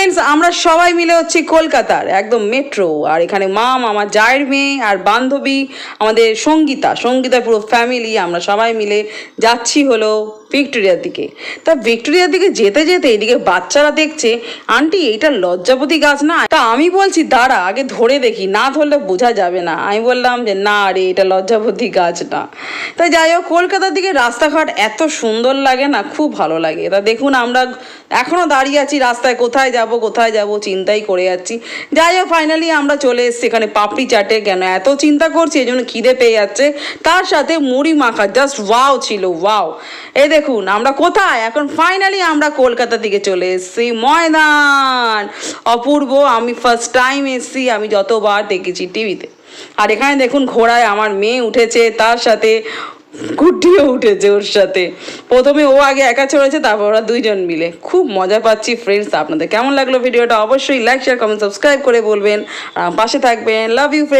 Friends আমরা সবাই মিলে হচ্ছি কলকাতার একদম মেট্রো আর এখানে মাম আমার জায়ের মেয়ে, আর বান্ধবী, আমাদের সঙ্গীতা, সঙ্গীতার পুরো ফ্যামিলি আমরা সবাই মিলে যাচ্ছি হলো ভিক্টোরিয়ার দিকে। তা ভিক্টোরিয়ার দিকে যেতে যেতে এদিকে বাচ্চারা দেখছে, আন্টি, এইটা লজ্জাপতি গাছ না? তা আমি বলছি, দাঁড়া, আগে ধরে দেখি, না ধরলে বোঝা যাবে না। আমি বললাম যে, না রে, এটা লজ্জাপতি গাছ না। তাই যাই হোক, কলকাতার দিকে রাস্তাঘাট এত সুন্দর লাগে না, খুব ভালো লাগে। তা দেখুন আমরা এখনও দাঁড়িয়ে আছি রাস্তায়, কোথায় যাব কোথায় যাব, চিন্তাই করে যাচ্ছি। যাই হোক ফাইনালি আমরা চলে এসেছি এখানে পাপড়ি চাটে। কেন, এত চিন্তা করছি, এই জন্য খিদে পেয়ে যাচ্ছে। তার সাথে মুড়ি মাখা জাস্ট ওয়াও ছিল ওয়াও এই দেখুন, আমরা কোথায়? এখন ফাইনালি আমরা কলকাতা থেকে চলে এসেছি। ময়দান! অপূর্ব, আমি ফার্স্ট টাইম এসেছি, আমি যতবার দেখেছি টিভিতে আর এখানে দেখুন, ঘোড়ায় আমার মেয়ে উঠেছে, তার সাথে গুড্ডিও উঠেছে ওর সাথে। প্রথমে ও আগে একা চড়েছে তারপর ওরা দুইজন মিলে। খুব মজা পাচ্ছি ফ্রেন্ডস আপনাদের কেমন লাগল ভিডিওটা অবশ্যই লাইক শেয়ার কমেন্ট সাবস্ক্রাইব করে বলবেন। আর পাশে থাকবেন। Love you friend